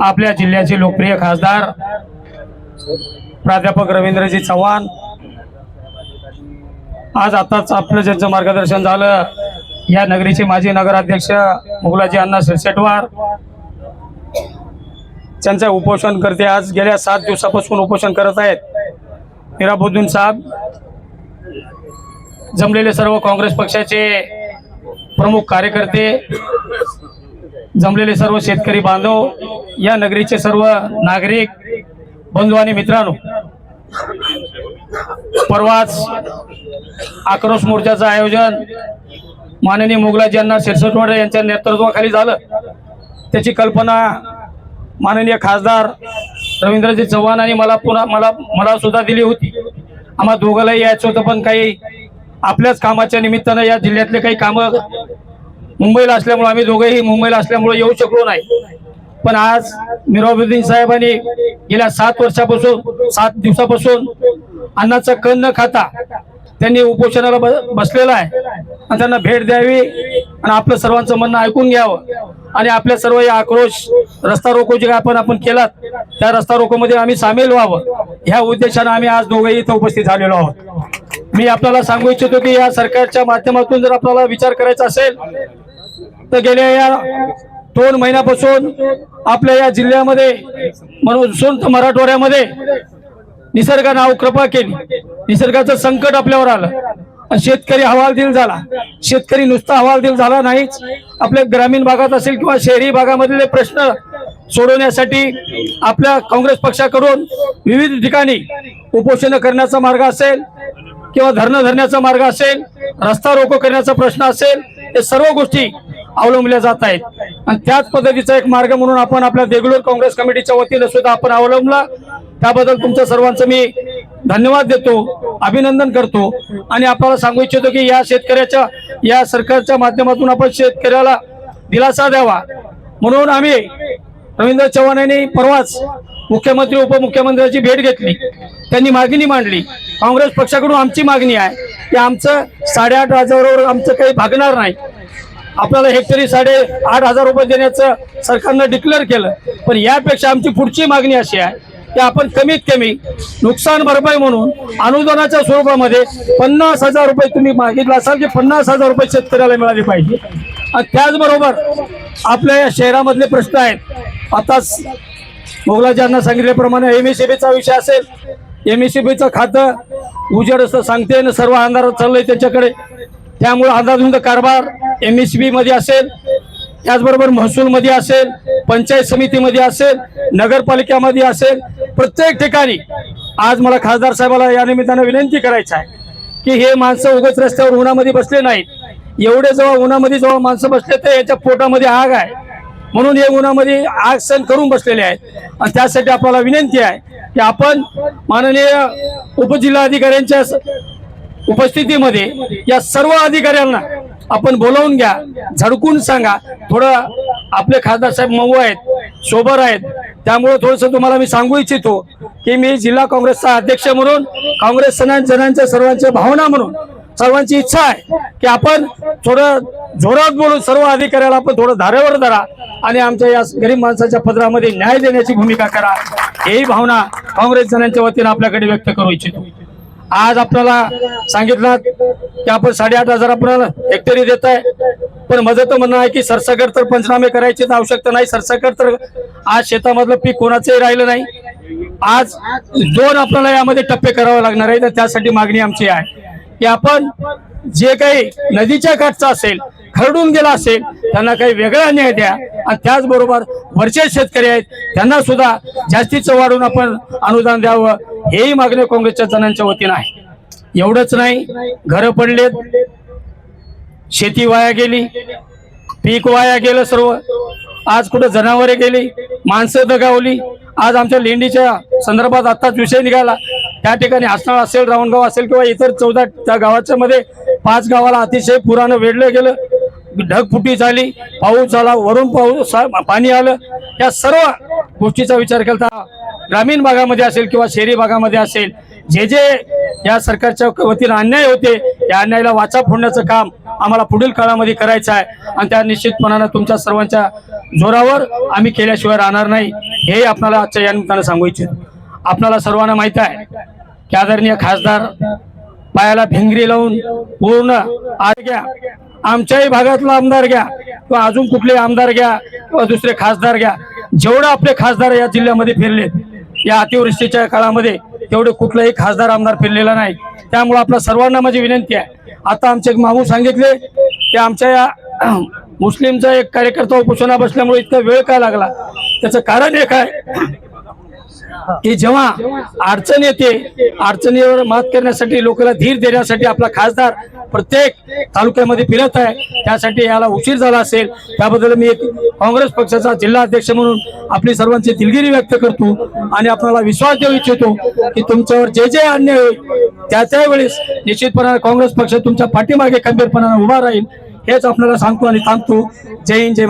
आपल्या जिल्ह्याचे लोकप्रिय खासदार प्राध्यापक रवींद्रजी चव्हाण. आज आताच आपलं ज्यांचं मार्गदर्शन झालं या नगरीचे माजी नगराध्यक्ष मुगलाजी अण्णा शिरसेटवार. त्यांचं उपोषण करते आज गेल्या सात दिवसापासून उपोषण करत आहेत. हिराबुद्दीन साहेब. जमलेले सर्व काँग्रेस पक्षाचे प्रमुख कार्यकर्ते. जमलेले सर्व शेतकरी बांधव. या नगरीचे सर्व नागरिक बंधू आणि मित्रांनो परवाच आक्रोश मोर्चाचं आयोजन माननीय मुगलाजी यांना शिरसटवाडे यांच्या नेतृत्वाखाली झालं. त्याची कल्पना माननीय खासदार रवींद्रजी चव्हाण आणि मला पुन्हा मला मला सुद्धा दिली होती. आम्हा दोघांनाही यायचं होतं पण काही आपल्याच कामाच्या निमित्तानं या जिल्ह्यातले काही कामं मुंबईला असल्यामुळे आम्ही दोघंही मुंबईला असल्यामुळे येऊ शकलो नाही. पण आज मिराबुद्दीन साहेबांनी गेल्या सात वर्षापासून सात दिवसापासून अन्नाचं कण न खाता त्यांनी उपोषणाला ब- बसलेला आहे. आणि त्यांना भेट द्यावी आणि आपलं सर्वांचं म्हणणं ऐकून घ्यावं. आणि आपल्या सर्व या आक्रोश रस्ता रोको जे आपण आपण केलात त्या रस्ता रोकोमध्ये आम्ही सामील व्हावं. ह्या उद्देशानं आम्ही आज दोघेही इथं उपस्थित झालेलो आहोत. मी आपल्याला सांगू इच्छितो की या सरकारच्या माध्यमातून जर आपल्याला विचार करायचा असेल तर गेल्या या दोन महिन्यापासून आपल्या या जिल्ह्यामध्ये म्हणून संत मराठवाड्यामध्ये निसर्गानं नाव कृपा केली. निसर्गाचं संकट आपल्यावर आलं. शेतकरी हवालदिल झाला. शेतकरी नुसता हवालदिल झाला नाहीच. आपल्या ग्रामीण भागात असेल किंवा शहरी भागामधले प्रश्न सोडवण्यासाठी आपल्या काँग्रेस पक्षाकडून विविध ठिकाणी उपोषणं करण्याचा मार्ग असेल किंवा धरणं धरण्याचा मार्ग असेल रस्ता रोको करण्याचा प्रश्न असेल हे सर्व गोष्टी अवलंबल्या जात आहेत. आणि त्याच पद्धतीचा एक मार्ग म्हणून आपण आपल्या देगलूर काँग्रेस कमिटीच्या वतीनं सुद्धा आपण अवलंबला. त्याबद्दल तुमच्या सर्वांचं मी धन्यवाद देतो अभिनंदन करतो. आणि आपल्याला सांगू इच्छितो की या शेतकऱ्याच्या या सरकारच्या माध्यमातून आपण शेतकऱ्याला दिलासा द्यावा. म्हणून आम्ही रवींद्र चव्हाण यांनी परवाच मुख्यमंत्री उपमुख्यमंत्र्यांची भेट घेतली. त्यांनी मागणी मांडली. काँग्रेस पक्षाकडून आमची मागणी आहे की आमचं साडेआठ हजारावर आमचं काही भागणार नाही. आपल्याला हेक्टरी साडे आठ हजार रुपये देण्याचं सरकारनं डिक्लेअर केलं. पण यापेक्षा आमची पुढची मागणी अशी आहे की आपण कमीत कमी नुकसान भरपाई म्हणून अनुदानाच्या स्वरूपामध्ये पन्नास हजार रुपये तुम्ही मागितला असाल की पन्नास हजार रुपये शेतकऱ्याला मिळाले पाहिजे. आणि त्याचबरोबर आपल्या या शहरामधले प्रश्न आहेत. आताच मोगलाजांना सांगितल्याप्रमाणे एम एस विषय असेल. एम एस खातं उजेड असं सांगते ना सर्व अंधारात चाललंय त्याच्याकडे. त्यामुळे अंदाधुंद कारभार एम एसमध्ये असेल त्याचबरोबर महसूलमध्ये असेल पंचायत समितीमध्ये असेल नगरपालिकेमध्ये असेल प्रत्येक ठिकाणी. आज मला खासदार साहेबाला या निमित्तानं विनंती करायची आहे की हे माणसं उगच रस्त्यावर उन्हामध्ये बसले नाहीत. एवढे जेव्हा उन्हामध्ये जेव्हा माणसं बसले तर याच्या पोटामध्ये आग आहे. म्हणून हे उन्हामध्ये आग सण करून बसलेले आहेत. आणि त्यासाठी आपल्याला विनंती आहे की आपण माननीय उपजिल्हाधिकाऱ्यांच्या स- उपस्थितीमध्ये या सर्व अधिकाऱ्यांना आपण बोलावून घ्या. झडकून सांगा. थोडं आपले खासदार साहेब मऊ आहेत सोबर आहेत. त्यामुळे थोडंसं तुम्हाला मी सांगू इच्छितो की मी जिल्हा काँग्रेसचा अध्यक्ष म्हणून काँग्रेस सणां जणांच्या सर्वांच्या भावना म्हणून सर्वांची इच्छा आहे की आपण थोडं जोरात बोलून सर्व अधिकाऱ्याला आपण थोडं धारेवर धरा आणि आमच्या या गरीब माणसाच्या पदरामध्ये न्याय देण्याची भूमिका करा. ही भावना काँग्रेस जणांच्या वतीनं आपल्याकडे व्यक्त करू इच्छितो. आज आपल्याला सांगितलं की आपण साडेआठ हजार आपल्याला हेक्टरी देत आहे. पण माझं तर म्हणणं आहे की सरसकट तर पंचनामे करायची आवश्यकता नाही. सरसकट तर आज शेतामधलं पीक कोणाचंही राहिलं नाही. आज दोन आपल्याला यामध्ये टप्पे करावे लागणार आहे तर त्यासाठी मागणी आमची आहे की आपण जे काही नदीच्या काठचं असेल खरडून गेला असेल त्यांना काही वेगळा न्याय द्या. आणि त्याचबरोबर वरचे शेतकरी आहेत त्यांना सुद्धा जास्तीचं वाढून आपण अनुदान द्यावं. हेही मागणी काँग्रेसच्या जणांच्या वतीनं आहे. एवढंच नाही. घरं पडलेत. शेती वाया गेली. पीक वाया गेलं सर्व. आज कुठं जनावरे गेली. माणसं दगावली. आज आमच्या लेंडीच्या संदर्भात आत्ताच विषय निघाला. त्या ठिकाणी हसनाळ असेल रावणगाव असेल किंवा इतर चौदा त्या गावाच्या मध्ये पाच गावाला अतिशय पुरानं वेढलं गेलं. ढगफुटी झाली पाऊस झाला वरून पाऊस पाणी आलं. या सर्व गोष्टीचा विचार केला ग्रामीण भागामध्ये असेल किंवा शहरी भागामध्ये असेल जे जे या सरकारच्या वतीनं अन्याय होते या अन्यायाला वाचा फोडण्याचं काम आम्हाला पुढील काळामध्ये करायचं आहे. आणि त्या निश्चितपणानं तुमच्या सर्वांच्या जोरावर आम्ही केल्याशिवाय राहणार नाही हे आपल्याला आजच्या या निमित्तानं सांगू इच्छितो. आपल्याला सर्वांना माहीत आहे की आदरणीय खासदार पायाला भिंगरी लावून पूर्ण आज घ्या. आमच्याही भागातला आमदार घ्या किंवा अजून कुठले आमदार घ्या किंवा दुसरे खासदार घ्या. जेवढं आपले खासदार या जिल्ह्यामध्ये फिरले या अतिवृष्टीच्या काळामध्ये तेवढे कुठलाही खासदार आमदार फिरलेला नाही. त्यामुळे आपल्या सर्वांना माझी विनंती आहे. आता आमचे एक मामू सांगितले की आमच्या या मुस्लिमचा एक कार्यकर्ता उपोषणा बसल्यामुळे इतका वेळ का लागला? त्याचं कारण एक आहे की जेव्हा अडचण येते अडचणीवर मात करण्यासाठी लोकांना धीर देण्यासाठी आपला खासदार प्रत्येक तालुक्यामध्ये फिरत आहे त्यासाठी याला उशीर झाला असेल. त्याबद्दल मी एक काँग्रेस पक्षाचा जिल्हा अध्यक्ष म्हणून आपली सर्वांची दिलगिरी व्यक्त करतो आणि आपल्याला विश्वास देऊ इच्छितो की तुमच्यावर जे जे अन्याय होईल त्या त्यावेळेस निश्चितपणाने काँग्रेस पक्ष तुमच्या पाठीमागे खंबीरपणाने उभा राहील हेच आपल्याला सांगतो आणि थांबतो. जय हिंद जय